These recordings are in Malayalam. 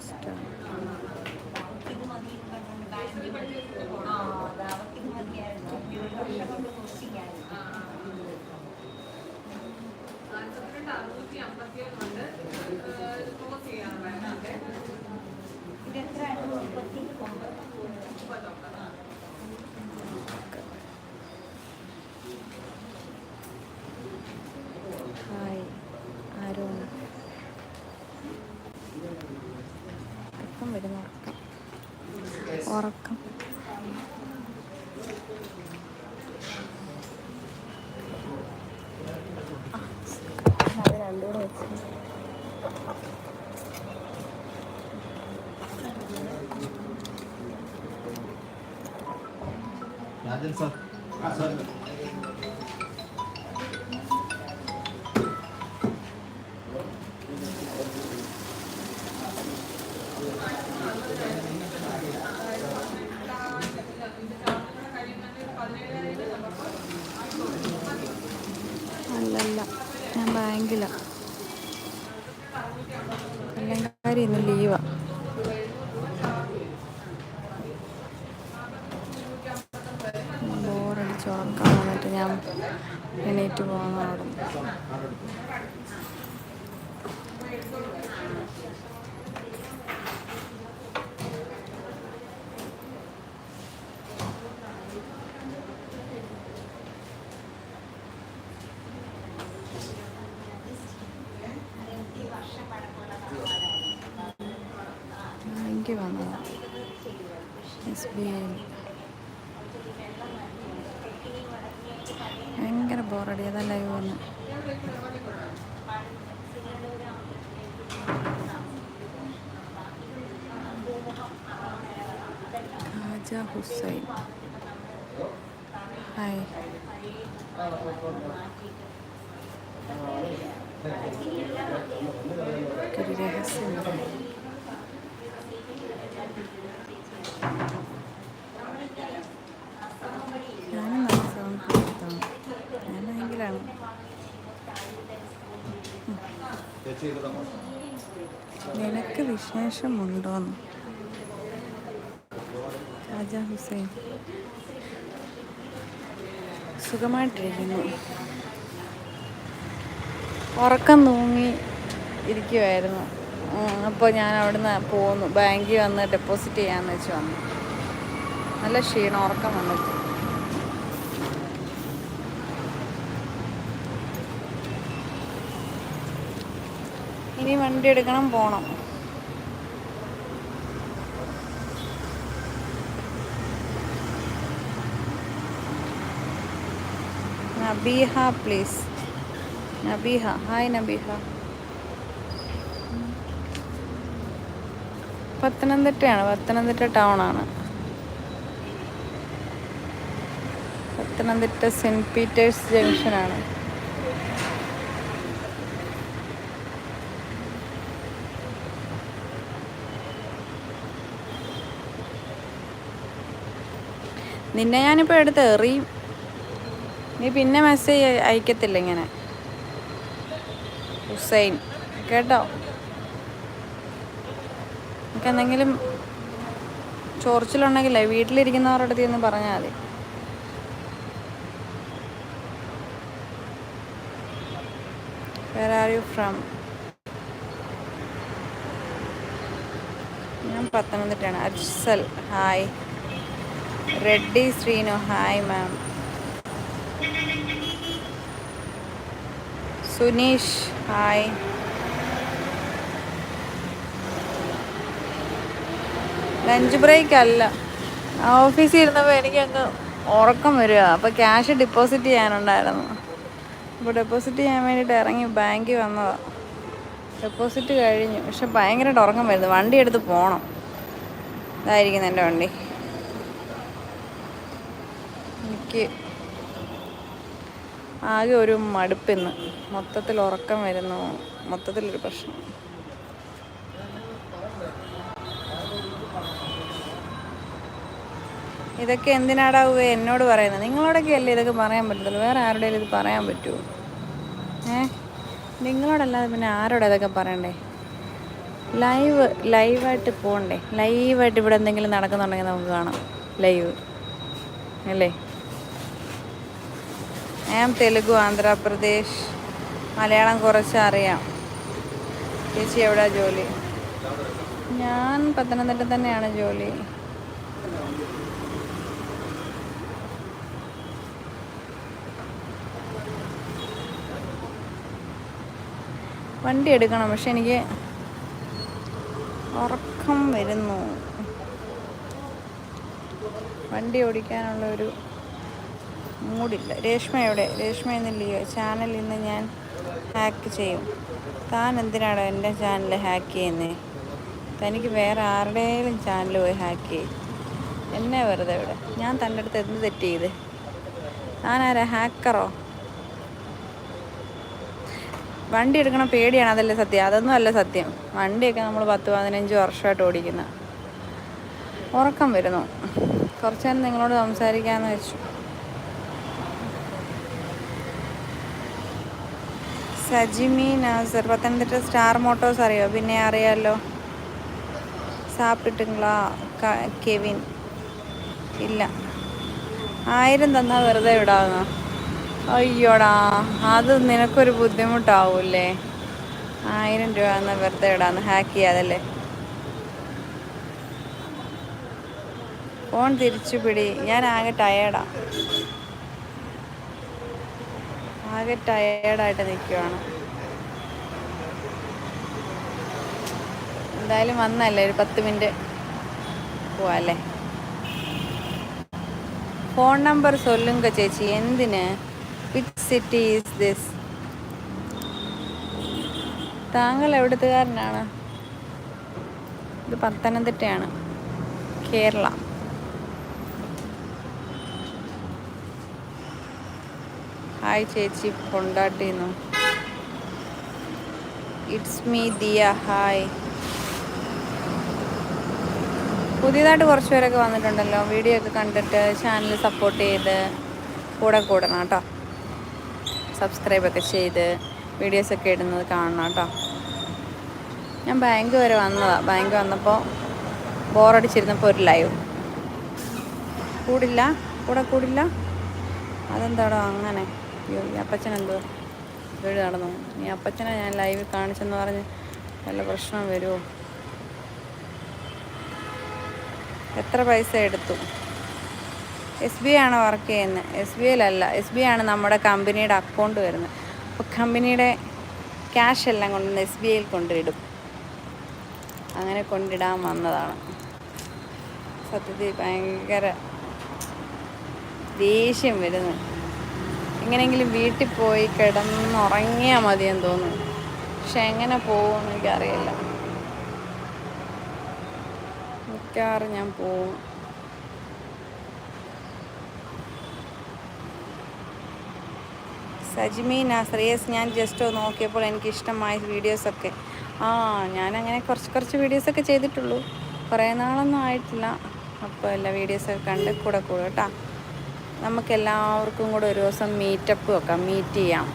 പോസ്റ്റ് ഇത് മതി എന്ന് പറഞ്ഞുകൊണ്ട് ബാങ്കിൽ ആ. അത് അവർക്ക് ഇത് മതിയായിരുന്നു ഒരു വർഷം കൊണ്ട് പോസ്റ്റിംഗ് ആയിരുന്നു ഇത് എത്രയാണ് മുപ്പത്തി ഒമ്പത്. ഹായ് ഉറക്കം വരുന്ന ഉറക്കം. ഉറക്കം. രാജൻ സാർ. സാർ. അല്ലല്ല ഞാൻ ബാങ്കിലാണ് കല്ലങ്കാരി ഇന്ന് ലീവാ. ബോറടിച്ച് വന്നിട്ട് ഞാൻ എണീറ്റ് പോകുന്ന ബാങ്കിൽ വന്നതാണ് എസ് ബി ഐയിൽ ഭയങ്കര ബോറടി അതാ ലൈവ് വന്ന്. ഖാജ ഹുസൈൻ. ഹായ് ഒരു രഹസ്യം ഞാനും നല്ല സൗണ്ട് കൊടുത്താണ് ഞാൻ ബാങ്കിലാണ് ചേച്ചി ഇത് തമാശ. നിനക്ക് വിശേഷമുണ്ടോന്ന്? രാജ ഹുസൈൻ. സുഖമായിട്ടിരിക്കുന്നു. ഉറക്കം തൂങ്ങി ഇരിക്കുമായിരുന്നു അപ്പോൾ ഞാൻ അവിടുന്ന് പോന്നു. ബാങ്കിൽ വന്ന് ഡെപ്പോസിറ്റ് ചെയ്യാമെന്ന് വെച്ച് വന്നു. നല്ല ക്ഷീണം ഉറക്കം വന്നിട്ട്. ഇനി വണ്ടി എടുക്കണം പോണം. നബീഹ പ്ലീസ് നബീഹ. ഹായ് നബീഹ. പത്തനംതിട്ടയാണ്. പത്തനംതിട്ട ടൗൺ ആണ്. പത്തനംതിട്ട സെന്റ് പീറ്റേഴ്സ് ജംഗ്ഷനാണ്. നിന്നെ ഞാനിപ്പോൾ എടുത്ത് എറിയും നീ പിന്നെ മെസ്സേജ് അയക്കത്തില്ല ഇങ്ങനെ. ഹുസൈൻ കേട്ടോ? എനിക്ക് എന്തെങ്കിലും ചൊറിച്ചിലുണ്ടെങ്കിലേ വീട്ടിലിരിക്കുന്നവരുടെ അടുത്ത് ഒന്ന് പറഞ്ഞാൽ മതി. വേർ ആർ യു ഫ്രം ഞാൻ പത്തനംതിട്ടയാണ്. Ajsal hi Reddy Sreenu. Hi ma'am Suneesh hi lunch break അല്ല. ഓഫീസിൽ ഇരുന്നപ്പോൾ എനിക്ക് അങ്ങ് ഉറക്കം വരിക. അപ്പോൾ ക്യാഷ് ഡിപ്പോസിറ്റ് ചെയ്യാനുണ്ടായിരുന്നു. അപ്പോൾ ഡെപ്പോസിറ്റ് ചെയ്യാൻ വേണ്ടിയിട്ട് ഇറങ്ങി ബാങ്കിൽ വന്നതാണ് ഡെപ്പോസിറ്റ് കഴിഞ്ഞു. പക്ഷെ ഭയങ്കരമായിട്ട് ഉറക്കം വരുന്നു. വണ്ടി എടുത്ത് പോകണം ഇതായിരിക്കുന്നു എന്റെ വണ്ടി. എനിക്ക് ആകെ ഒരു മടുപ്പിന്ന്. മൊത്തത്തിൽ ഉറക്കം വരുന്നു. മൊത്തത്തിലൊരു പ്രശ്നം. ഇതൊക്കെ എന്തിനാടാവുക എന്നോട് പറയുന്നത്. നിങ്ങളോടൊക്കെ അല്ലേ ഇതൊക്കെ പറയാൻ പറ്റത്തുള്ളൂ. വേറെ ആരുടെയും ഇത് പറയാൻ പറ്റുമോ ഏ? നിങ്ങളോടല്ലാതെ പിന്നെ ആരോടാ ഇതൊക്കെ പറയണ്ടേ? ലൈവ് ലൈവായിട്ട് പോകണ്ടേ ലൈവായിട്ട് ഇവിടെ എന്തെങ്കിലും നടക്കുന്നുണ്ടെങ്കിൽ നമുക്ക് കാണാം. ലൈവ്. അല്ലേ? ഞാൻ തെലുഗു ആന്ധ്രാപ്രദേശ് മലയാളം കുറച്ച് അറിയാം. ചേച്ചി എവിടാ ജോലി? ഞാൻ പത്തനംതിട്ട തന്നെയാണ് ജോലി. വണ്ടി എടുക്കണം പക്ഷെ എനിക്ക് ഉറക്കം വരുന്നു. വണ്ടി ഓടിക്കാനുള്ള ഒരു മൂടില്ല. രേഷ്മ എവിടെ? രേഷ്മ എന്നില്ലയോ ചാനൽ ഇന്ന് ഞാൻ ഹാക്ക് ചെയ്യും. താൻ എന്തിനാണോ എന്റെ ചാനൽ ഹാക്ക് ചെയ്യുന്നത് തനിക്ക് വേറെ ആരുടെയും ചാനൽ പോയി ഹാക്ക് ചെയ്യും. എന്നെ വെറുതെ ഇവിടെ. ഞാൻ തന്റെ അടുത്ത് എന്ത് തെറ്റ് ചെയ്ത്? ഞാനാരാ ഹാക്കറോ വണ്ടി എടുക്കണ പേടിയാണ് അതല്ലേ സത്യം? അതൊന്നും അല്ല സത്യം. വണ്ടിയൊക്കെ നമ്മൾ പത്ത് പതിനഞ്ച് വർഷമായിട്ട് ഓടിക്കുന്ന. ഉറക്കം വരുന്നു. കുറച്ച് നേരം നിങ്ങളോട് സംസാരിക്കാമെന്ന് വെച്ചു. സജിമി നാസർ പത്തനംതിട്ട സ്റ്റാർ മോട്ടോസ് അറിയോ? പിന്നെ അറിയാലോ? സാപ്പിട്ടുങ്ങളാ കെവിൻ. ഇല്ല. ആയിരം തന്നാൽ വെറുതെ വിടാവുന്ന. അയ്യോടാ അത് നിനക്കൊരു ബുദ്ധിമുട്ടാവൂലേ ആയിരം രൂപ എന്നാ വെറുതെ വിടാന്ന് ഹാക്ക് ചെയ്യാതല്ലേ? ഫോൺ തിരിച്ചു പിടി ഞാൻ ആകെ ടയേർഡാ ആകെ ടയേർഡായിട്ട് നിൽക്കുവാണ് എന്തായാലും വന്നല്ലേ ഒരു പത്ത് മിനിറ്റ് പോവാല്ലേ? ഫോൺ നമ്പർ സൊല്ലുങ്ക ചേച്ചി എന്തിന്? വിച്ച് സിറ്റി ഈസ് ദിസ് താങ്കൾ എവിടുത്തുകാരനാണ്? ഇത് പത്തനംതിട്ടയാണ് കേരള. ഹായ് ചേച്ചി കൊണ്ടാട്ടിന്നു ഇറ്റ്സ് മീ ദിയ ഹായ് പുതിയതായിട്ട് കുറച്ച് പേരൊക്കെ വന്നിട്ടുണ്ടല്ലോ. വീഡിയോ ഒക്കെ കണ്ടിട്ട് ചാനൽ സപ്പോർട്ട് ചെയ്ത് കൂടെ കൂടണം കേട്ടോ. സബ്സ്ക്രൈബൊക്കെ ചെയ്ത് വീഡിയോസൊക്കെ ഇടുന്നത് കാണണം കേട്ടോ. ഞാൻ ബാങ്ക് വരെ വന്നതാണ് ബാങ്ക് വന്നപ്പോൾ ബോറടിച്ചിരുന്നപ്പോൾ ഒരു ലൈവ് കൂടില്ല? കൂടെ കൂടില്ല? അതെന്താടോ അങ്ങനെ? അയ്യോ ഈ അപ്പച്ചൻ എന്തോ വീട് നടന്നു. ഈ അപ്പച്ചനെ ഞാൻ ലൈവിൽ കാണിച്ചെന്ന് പറഞ്ഞ് നല്ല പ്രശ്നം വരുമോ എത്ര പൈസ എടുത്തു? എസ് ബി ആണ് വർക്ക് ചെയ്യുന്നത് എസ് ബി ഐയിലല്ല എസ് ബി ആണ് നമ്മുടെ കമ്പനിയുടെ അക്കൗണ്ട് വരുന്നത്. അപ്പോൾ കമ്പനിയുടെ ക്യാഷ് എല്ലാം കൊണ്ടുവന്ന് എസ് ബി ഐയിൽ കൊണ്ടിടും അങ്ങനെ കൊണ്ടിടാൻ വന്നതാണ്. സത്യത്തിൽ ഭയങ്കര ദേഷ്യം വരുന്നു. എങ്ങനെയെങ്കിലും വീട്ടിൽ പോയി കിടന്നുറങ്ങിയാൽ മതിയെന്ന് തോന്നുന്നു. പക്ഷെ എങ്ങനെ പോകുമെന്ന് എനിക്കറിയില്ല. മിക്കവാറും ഞാൻ പോവും. സജിമി നാസറിയസ് യെസ് ഞാൻ ജസ്റ്റ് നോക്കിയപ്പോൾ എനിക്ക് ഇഷ്ടമായ വീഡിയോസൊക്കെ. ആ ഞാനങ്ങനെ കുറച്ച് കുറച്ച് വീഡിയോസൊക്കെ ചെയ്തിട്ടുള്ളൂ. കുറേ നാളൊന്നും ആയിട്ടില്ല. അപ്പോൾ എല്ലാ വീഡിയോസൊക്കെ കണ്ട് കൂടെ കൂടെ കേട്ടോ. നമുക്ക് എല്ലാവർക്കും കൂടെ ഒരു ദിവസം മീറ്റപ്പ് വെക്കാം മീറ്റ് ചെയ്യാം.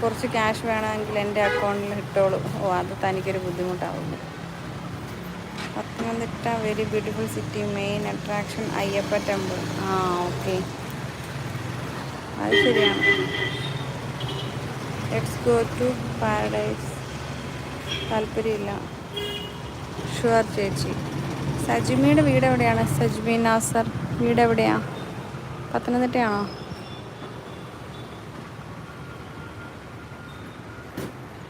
കുറച്ച് ക്യാഷ് വേണമെങ്കിൽ എന്റെ അക്കൗണ്ടിൽ ഇട്ടോളൂ. ഓ അത് തനിക്കൊരു ബുദ്ധിമുട്ടാവുള്ളൂ Pathanamthitta very beautiful city main attraction Ayyappa temple ആ ഓക്കെ അത് ശരിയാണ്. ലെറ്റ്സ് ഗോ ടു പാരഡൈസ് താല്പര്യമില്ല. ഷുവർ ചേച്ചി. സജിമിയുടെ വീട് എവിടെയാണ്? സജ്മി നാസർ വീട് എവിടെയാ? പത്തനംതിട്ടയാണോ?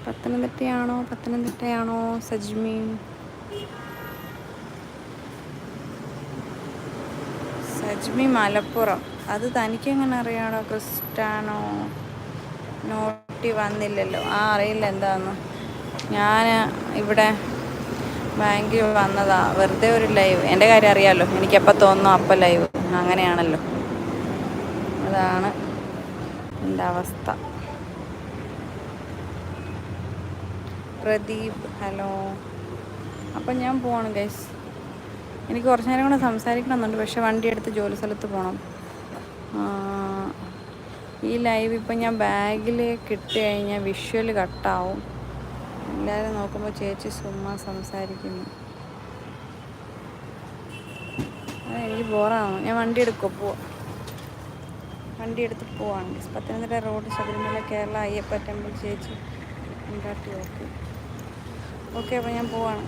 പത്തനംതിട്ടയാണോ? പത്തനംതിട്ടയാണോ? സജ്മി? സജ്മി മലപ്പുറം. അത് തനിക്ക് എങ്ങനെ അറിയാണോ ക്രിസ്റ്റാനോ നോട്ടി വന്നില്ലല്ലോ. ആ അറിയില്ല എന്താന്ന്. ഞാൻ ഇവിടെ ബാങ്കിൽ വന്നതാ. വെറുതെ ഒരു ലൈവ്. എന്റെ കാര്യം അറിയാമല്ലോ എനിക്കെപ്പോൾ തോന്നുന്നു അപ്പം ലൈവ്. അങ്ങനെയാണല്ലോ. അതാണ് എന്റെ അവസ്ഥ. പ്രദീപ് ഹലോ. അപ്പം ഞാൻ പോവാണ് ഗൈസ്. എനിക്ക് കുറച്ച് നേരം കൂടെ സംസാരിക്കണമെന്നുണ്ട്. പക്ഷേ വണ്ടി എടുത്ത് ജോലി സ്ഥലത്ത് പോകണം ഈ ലൈവ് ഇപ്പം ഞാൻ ബാഗിൽ കിട്ടി കഴിഞ്ഞാൽ വിഷ്വൽ കട്ടാവും. എല്ലാവരും നോക്കുമ്പോൾ ചേച്ചി സുമ്മാ സംസാരിക്കുന്നു. എനിക്ക് ബോറാണ്. ഞാൻ വണ്ടി എടുക്കും പോവാം വണ്ടി എടുത്ത് പോവാണ്. പത്തനംതിട്ട റോഡ് ശബരിമല കേരള അയ്യപ്പ ടെമ്പിൾ ചേച്ചി ഉണ്ടാട്ടി ഓക്കെ ഓക്കെ അപ്പോൾ ഞാൻ പോവാണ്.